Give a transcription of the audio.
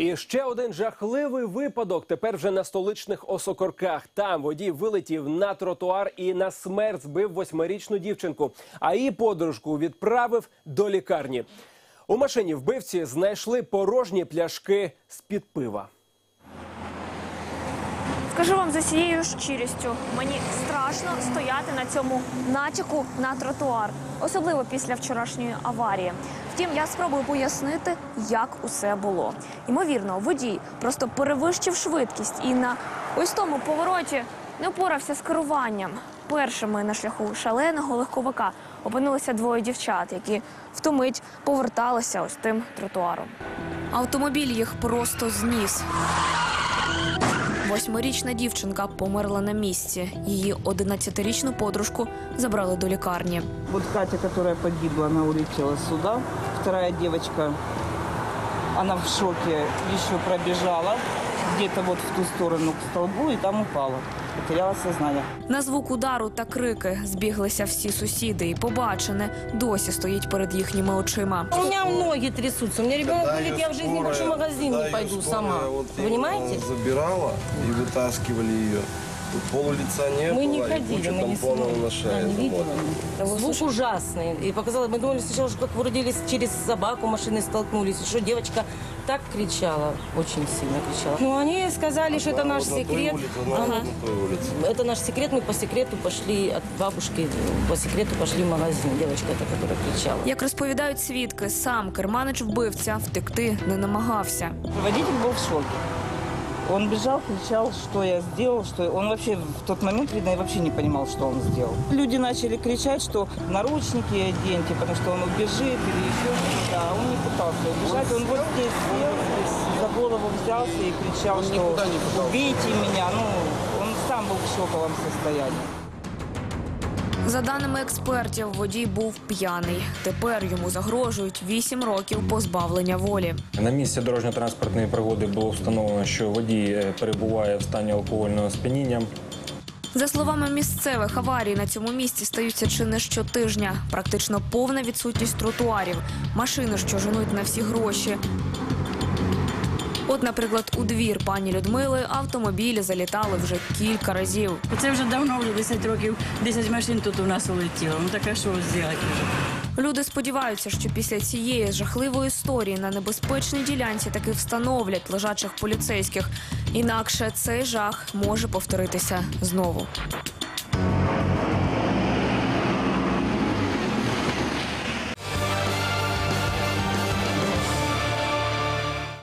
І ще один жахливий випадок. Тепер вже на столичних осокорках. Там водій вилетів на тротуар і на смерть збив восьмирічну дівчинку. А її подружку відправив до лікарні. У машині вбивці знайшли порожні пляшки з під пива. Скажу вам за всією щирістю, мені страшно стояти на цьому натяку на тротуар, особливо після вчорашньої аварії. Втім, я спробую пояснити, як усе було. Ймовірно, водій просто перевищив швидкість і на ось тому повороті не впорався з керуванням. Першими на шляху шаленого легковика опинилися двоє дівчат, які втомить поверталися ось тим тротуаром. Автомобіль їх просто зніс. Восьмирічна дівчинка померла на місці. Її 11-річну подружку забрали до лікарні. Вот Катя, которая погибла, она улетела сюда. Вторая девочка, она в шоке, еще пробежала где-то вот в ту сторону к столбу и там упала. Потеряла сознание. На звук удару та крики збіглися всі сусіди, і побачене досі стоїть перед їхніми очима. У мене ноги трясуться, У мене ребенок болить, я в жизни больше в магазин не пойду сама. Розумієте? Забирала і витаскували ее. Тут пол лица не Мы было, не и ходили, куча мы не тампонов снимали. на шее. Да, не видела. замотана. Звук ужасный. И показала, мы думали сначала, что как вроде ли через собаку машины столкнулись. И что девочка так кричала, очень сильно кричала. Ну, они сказали, что это Одна наш вот на той секрет. улице, одна вот Ага. на той улице. Это наш секрет. Мы по секрету пошли от бабушки, по секрету пошли в магазин. Девочка эта, которая кричала. Як розповідають свідки, сам керманич вбивця втекти не намагався. Водитель был в шоке. Он бежал, кричал, что я сделал, что он вообще в тот момент, видно, вообще не понимал, что он сделал. Люди начали кричать, что наручники оденьте, потому что он убежит или еще что-то. А он не пытался убежать. Он вот здесь сел, за голову взялся и кричал, что убейте меня. Ну, он сам был в шоковом состоянии. За даними експертів, водій був п'яний. Тепер йому загрожують 8 років позбавлення волі. На місці дорожньо-транспортної пригоди було встановлено, що водій е, перебуває в стані алкогольного сп'яніння. За словами місцевих, аварії на цьому місці стаються чи не щотижня. Практично повна відсутність тротуарів, машини, що женуть на всі гроші. От, наприклад, у двір пані Людмили автомобілі залітали вже кілька разів. Це вже давно, вже 10 років, 10 машин тут у нас улетіло. Ну так а що зробити вже? Люди сподіваються, що після цієї жахливої історії на небезпечній ділянці таки встановлять лежачих поліцейських. Інакше цей жах може повторитися знову.